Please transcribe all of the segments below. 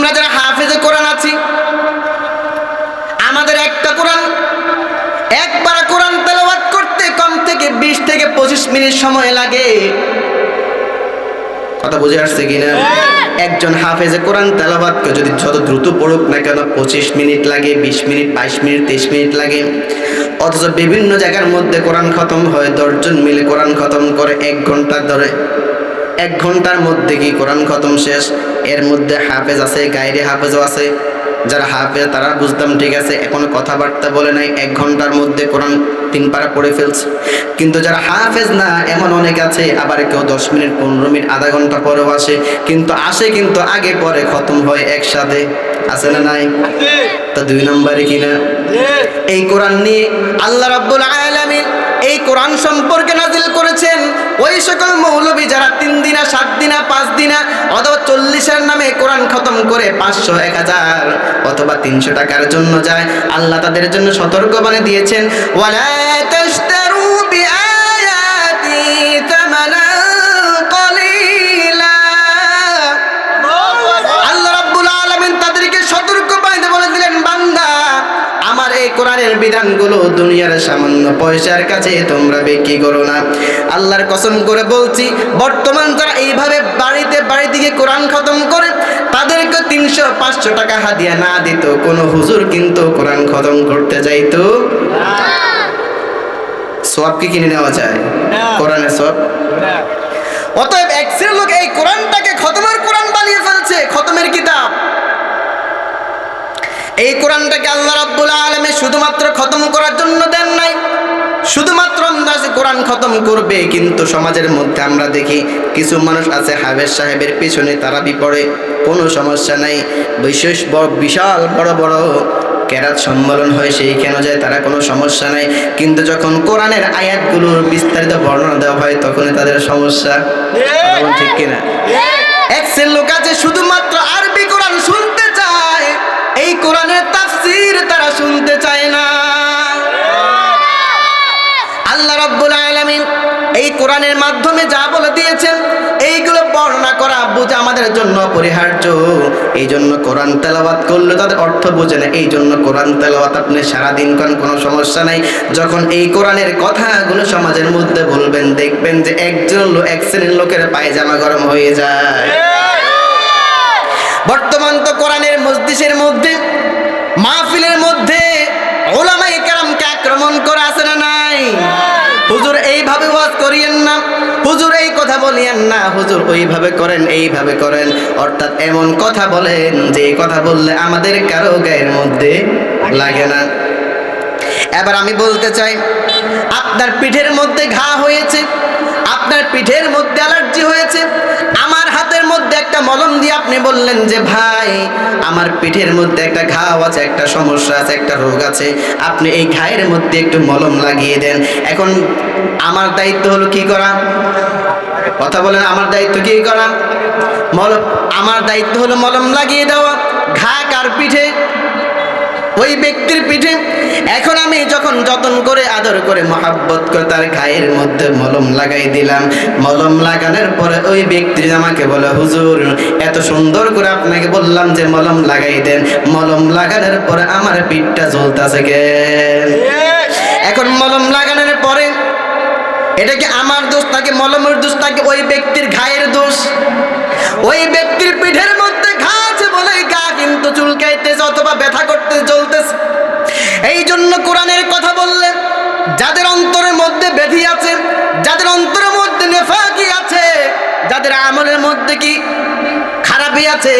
আমরা যারা হাফেজে কোরআন আছি, আমাদের একটা কোরআন, একবার কোরআন তেলাওয়াত করতে কম থেকে বিশ থেকে পঁচিশ মিনিট সময় লাগে। কথা বুঝে আসছে কিনা? একজন হাফেজে কোরআন তেলাবাদকে যদি যত দ্রুত পড়ুক না কেন, পঁচিশ মিনিট লাগে, বিশ মিনিট, বাইশ মিনিট তেইশ মিনিট লাগে। অথচ বিভিন্ন জায়গার মধ্যে কোরআন খতম হয়, দশজন মিলে কোরআন খতম করে এক ঘণ্টা ধরে। এক ঘণ্টার মধ্যে কি কোরআন খতম শেষ? এর মধ্যে হাফেজ আছে গাইরে হাফেজও আছে। যারা হাফেজ, তারা বুঝতাম, ঠিক আছে, এখন কথাবার্তা বলে নাই, এক ঘণ্টার মধ্যে কোরআন তিন পারা পড়ে ফেলছে। কিন্তু যারা হাফেজ না, এমন অনেক আছে, আবার কেউ দশ মিনিট, পনেরো মিনিট, আধা ঘণ্টা পরেও আসে, কিন্তু আসে কিন্তু আগে পরে খতম হয় একসাথে। আছে না নাই? তা দুই নম্বরে কিনা এই কোরআন নিয়ে আল্লাহ রাব্বুল আলামিন এই কোরআন সম্পর্কে নাজিল করেছেন। ওই সকল মৌলবী যারা তিন দিনা, সাত দিনা, পাঁচ দিনা অথবা চল্লিশের নামে কোরআন খতম করে পাঁচশো, এক হাজার অথবা তিনশো টাকার জন্য যায়, আল্লাহ তাদের জন্য সতর্কবাণী দিয়েছেন, ওয়ালা বিধানগুলো দুনিয়ার সামান্য পয়সার কাছে তোমরা বিক্রি করো না। আল্লাহর কসম করে বলছি বর্তমান যারা এইভাবে বাড়িতে বাড়ি থেকে কোরআন খতম করে তাদেরকে তিনশো পাঁচশো টাকা হাদিয়া না দিত কোনো হুজুর কিন্তু কোরআন খতম করতে যাইতো। সবকে কিনে নেওয়া যায়? কোরআনের সব অতএব এক শ্রেণির লোক এই কোরআনটাকে খতমের কোরআন বানিয়ে ফেলছে খতমের কিতাব। এই কোরআনটাকে আল্লাহ শুধুমাত্র খতম করার জন্য দেন নাই। শুধুমাত্র আন্দাজে কোরআন খতম করবে কিন্তু সমাজের মধ্যে আমরা দেখি কিছু মানুষ আছে হাবেজ সাহেবের পিছনে তারা বিপড়ে কোনো সমস্যা নাই। বিশেষ বিশাল বড় বড় কেরাত সম্মেলন হয় সেইখানে যায় তারা কোনো সমস্যা নাই। কিন্তু যখন কোরআনের আয়াতগুলোর বিস্তারিত বর্ণনা দেওয়া হয় তখন তাদের সমস্যা ঠিক কিনা? এক লোক আছে শুধুমাত্র আরবি কোরআন কোরআনের মাধ্যমে যা বলে দিয়েছেন, এইগুলো বর্ণনা করা বোঝা আমাদের জন্য অপরিহার্য। এই জন্য কোরআন তেলাওয়াত করলে তাদের অর্থ বোঝে না। এই জন্য কোরআন তেলাওয়াত আপনি সারাদিন করেন, কোনো সমস্যা নাই। যখন এই কোরআনের কথাগুলো সমাজের মধ্যে বলবেন, দেখবেন যে একজন লোক, এক শ্রেণির লোকের পায়জামা গরম হয়ে যায়। বর্তমান তো কোরআনের মসজিদের মধ্যে, মাহফিলের মধ্যে ওলামাই কেরামকে আক্রমণ করা আছে না নাই হুজুর এইভাবে ওয়াজ করিয়েন না হুজুর এই না, হুজুর ওইভাবে করেন, এইভাবে করেন। অর্থাৎ এমন কথা বলেন, যে কথা বললে আমাদের কারও গায়ের মধ্যে লাগে না। এবার আমি বলতে চাই, আপনার পিঠের মধ্যে ঘা হয়েছে, আপনার পিঠের মধ্যে অ্যালার্জি হয়েছে, আমার হাতের মধ্যে একটা মলম দিয়ে আপনি বললেন যে, ভাই, আমার পিঠের মধ্যে একটা ঘাও আছে, একটা সমস্যা আছে, একটা রোগ আছে, আপনি এই ঘায়ের মধ্যে একটু মলম লাগিয়ে দেন। এখন আমার দায়িত্ব হলো কি করা? কথা বলেন আমার দায়িত্ব কি করা মলম আমার দায়িত্ব হলো মলম লাগিয়ে দেওয়া ঘা কার পিঠে? ওই ব্যক্তির পিঠে। এখন আমি যখন যতন করে আদর করে মহাব্বত করে তার গায়ের মধ্যে মলম লাগাই দিলাম মলম লাগানোর পরে ওই ব্যক্তি আমাকে বলে হুজুর এত সুন্দর করে আপনাকে বললাম যে মলম লাগাই দেন। মলম লাগানোর পরে আমার পিঠটা জ্বলতেছে কে এখন মলম লাগানোর পরে এটা কি আমার দোষ নাকি মলমের দোষ নাকি ওই ব্যক্তির ঘায়ের দোষ? ওই ব্যক্তির পিঠের মধ্যে ঘা আছে বলে গা কিন্তু চুলকাইতেছে অথবা ব্যথা করতে চলতেছে। এই জন্য কোরআনের কথা বললেন যাদের অন্তরের মধ্যে ব্যাধি আছে, যাদের অন্তরের মধ্যে নেফাকি আছে, যাদের আমলের মধ্যে কি খারাপই আছে,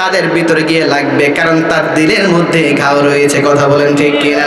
তাদের ভিতরে গিয়ে লাগবে, কারণ তার দিলের মধ্যে ঘাও রয়েছে, কথা বলেন ঠিক কিনা?